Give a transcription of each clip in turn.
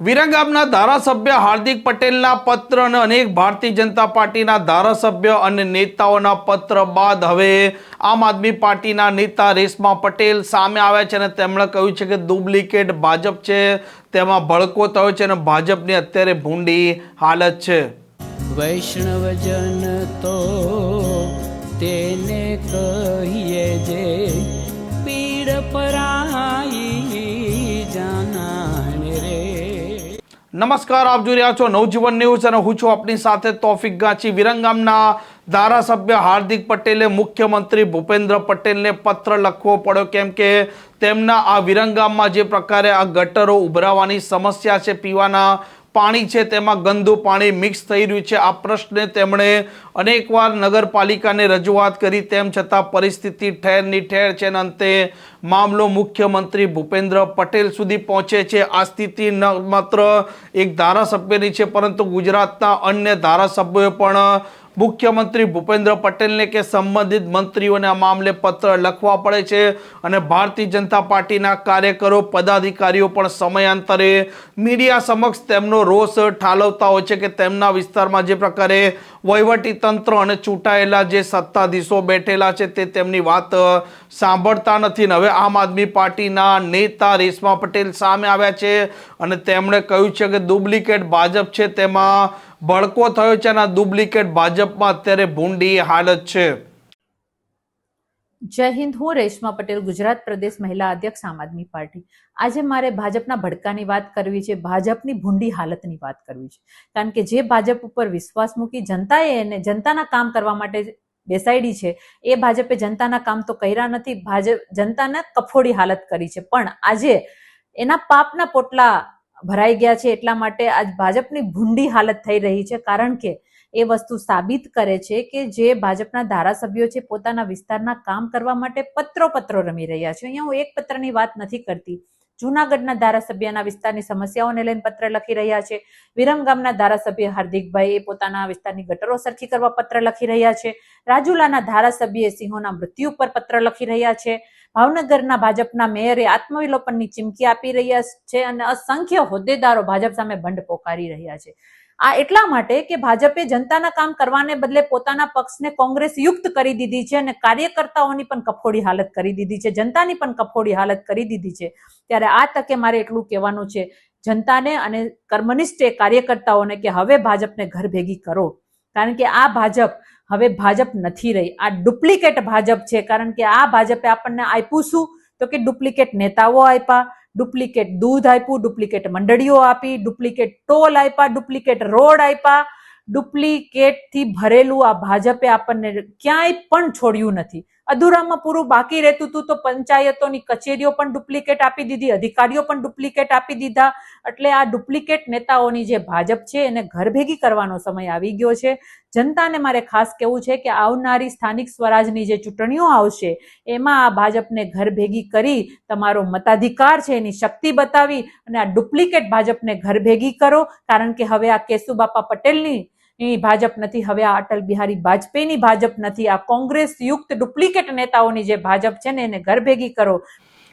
વિરંગામના ધારાસભ્ય હાર્દિક પટેલના પત્ર અને અનેક ભારતીય જનતા પાર્ટીના ધારાસભ્ય અને નેતાઓના પત્ર બાદ હવે આમ આદમી પાર્ટીના નેતા રેશમા પટેલ સામે આવ્યા છે અને તેમણે કહ્યું છે કે ડુપ્લિકેટ ભાજપ છે, તેમાં ભડકો થયો છે અને ભાજપની અત્યારે ભૂંડી હાલત છે. વૈષ્ણવજન તો તેને કહીએ જે, પીડ પરાઈ નમસ્કાર, આપ જોઈ રહ્યા છો નવજીવન ન્યૂઝ અને હું છું આપની સાથે તોફિક ગાંચી. વિરંગામના ધારાસભ્ય હાર્દિક પટેલે મુખ્યમંત્રી ભૂપેન્દ્ર પટેલને પત્ર લખવો પડ્યો, કેમ કે તેમના આ વિરંગામમાં જે પ્રકારે આ ગટરો ઉભરાવાની સમસ્યા છે, પીવાના પાણી છે તેમાં ગંદુ પાણી મિક્સ થઈ રહ્યું છે. આ પ્રશ્ને તેમણે અનેકવાર નગરપાલિકાને રજૂઆત કરી, તેમ છતાં પરિસ્થિતિ ઠેરની ઠેર છે અને અંતે મામલો મુખ્યમંત્રી ભૂપેન્દ્ર પટેલ સુધી પહોંચે છે. આ સ્થિતિ ન માત્ર એક ધારાસભ્યની છે, પરંતુ ગુજરાતના અન્ય ધારાસભ્યોએ પણ મુખ્યમંત્રી ભૂપેન્દ્ર પટેલને કે સંબંધિત મંત્રીઓને આ મામલે પત્ર લખવા પડે છે અને ભારતીય જનતા પાર્ટીના કાર્યકરો, પદાધિકારીઓ પણ સમયાંતરે મીડિયા સમક્ષ તેમનો રોષ ઠાલવતા હોય છે કે તેમના વિસ્તારમાં જે પ્રકારે વહીવટી તંત્ર અને ચૂંટાયેલા જે સત્તાધીશો બેઠેલા છે તે તેમની વાત સાંભળતા નથી. ને હવે આમ આદમી પાર્ટીના નેતા રેશમા પટેલ સામે આવ્યા છે અને તેમણે કહ્યું છે કે ડુપ્લિકેટ ભાજપ છે, તેમાં ભડકો થયો છે અને ડુપ્લિકેટ ભાજપમાં અત્યારે ભૂંડી હાલત છે. જય હિન્દ, હું રેશમા પટેલ, ગુજરાત પ્રદેશ મહિલા અધ્યક્ષ, આમ આદમી પાર્ટી. આજે મારે ભાજપના ભડકાની વાત કરવી છે, ભાજપની ભૂંડી હાલતની વાત કરવી છે. કારણ કે જે ભાજપ ઉપર વિશ્વાસ મૂકી જનતાએ એને, જનતાના કામ કરવા માટે બેસાડી છે, એ ભાજપે જનતાના કામ તો કર્યા નથી, ભાજપ જનતાને કફોડી હાલત કરી છે. પણ આજે એના પાપના પોટલા ભરાઈ ગયા છે એટલા માટે આજ ભાજપની ભૂંડી હાલત થઈ રહી છે. કારણ કે એ વસ્તુ સાબિત કરે છે કે જે ભાજપના ધારાસભ્યો છે પોતાના વિસ્તારના કામ કરવા માટે પત્રો પત્રો રમી રહ્યા છે. અહીંયા હું એક પત્રની વાત નથી કરતી. જુનાગઢના ધારાસભ્યના વિસ્તારની સમસ્યાઓને લઈને પત્ર લખી રહ્યા છે. વિરમગામના ધારાસભ્ય હાર્દિકભાઈ એ પોતાના વિસ્તારની ગટરો સરખી કરવા પત્ર લખી રહ્યા છે. રાજુલાના ધારાસભ્ય સિંહોના મૃત્યુ પર પત્ર લખી રહ્યા છે. ભાવનગરના ભાજપના મેયરે આત્મવિલોપનની ચીમકી આપી રહ્યા છે અને અસંખ્ય હોદ્દેદારો ભાજપ સામે ભંડ પોકારી રહ્યા છે. આ એટલા માટે કે ભાજપે જનતાના કામ કરવાને બદલે પોતાના પક્ષને કોંગ્રેસ યુક્ત કરી દીધી છે અને કાર્યકર્તાઓની પણ કફોડી હાલત કરી દીધી છે, જનતાની પણ કફોડી હાલત કરી દીધી છે. ત્યારે આ તકે મારે એટલું કહેવાનું છે, જનતાને અને કર્મનિષ્ઠ કાર્યકર્તાઓને કે હવે ભાજપને ઘર ભેગી કરો. કારણ કે આ ભાજપ હવે ભાજપ નથી રહી. આ ડુપ્લિકેટ ભાજપ છે, કારણ કે આ ભાજપે આપણને આપ્યું શું? તો કે ડુપ્લિકેટ નેતાઓ આપ્યા, ડુપ્લિકેટ દૂધ આપ્યું, ડુપ્લિકેટ મંડળીઓ આપી, ડુપ્લિકેટ ટોલ આપ્યા, ડુપ્લિકેટ રોડ આપ્યા. ડુપ્લિકેટથી ભરેલું આ ભાજપે આપણને ક્યાંય પણ છોડ્યું નથી. અધૂરામાં પૂરું બાકી રહેતું હતું તો પંચાયતોની કચેરીઓ પણ ડુપ્લિકેટ આપી દીધી, અધિકારીઓ પણ ડુપ્લિકેટ આપી દીધા. એટલે આ ડુપ્લિકેટ નેતાઓની જે ભાજપ છે એને ઘર ભેગી કરવાનો સમય આવી ગયો છે. જનતાને મારે ખાસ કહેવું છે કે આવનારી સ્થાનિક સ્વરાજની જે ચૂંટણીઓ આવશે, એમાં આ ભાજપને ઘર ભેગી કરી તમારો મતાધિકાર છે એની શક્તિ બતાવી અને આ ડુપ્લિકેટ ભાજપને ઘર ભેગી કરો. કારણ કે હવે આ કેશુબાપા પટેલની ની ભાજપ નથી. હવે આ અટલ બિહારી વાજપેયીની ભાજપ નથી. આ કોંગ્રેસ યુક્ત ડુપ્લિકેટ નેતાઓની જે ભાજપ છે ને એને ઘર ભેગી કરો.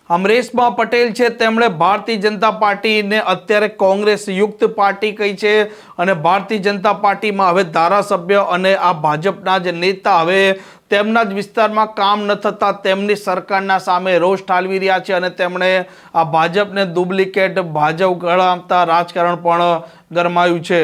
અમરેશમાં પટેલ છે, તેમણે ભારતીય જનતા પાર્ટીને અત્યારે કોંગ્રેસ યુક્ત પાર્ટી કહી છે અને ભારતીય જનતા પાર્ટીમાં હવે ધારાસભ્ય અને આ ભાજપના જે નેતા હવે તેમના જ વિસ્તારમાં કામ ન થતા તેમની સરકારના સામે રોષ ઠાલવી રહ્યા છે અને તેમણે આ ભાજપને ડુપ્લિકેટ ભાજપ ગણાવતા રાજકારણ પણ ગરમાયું છે.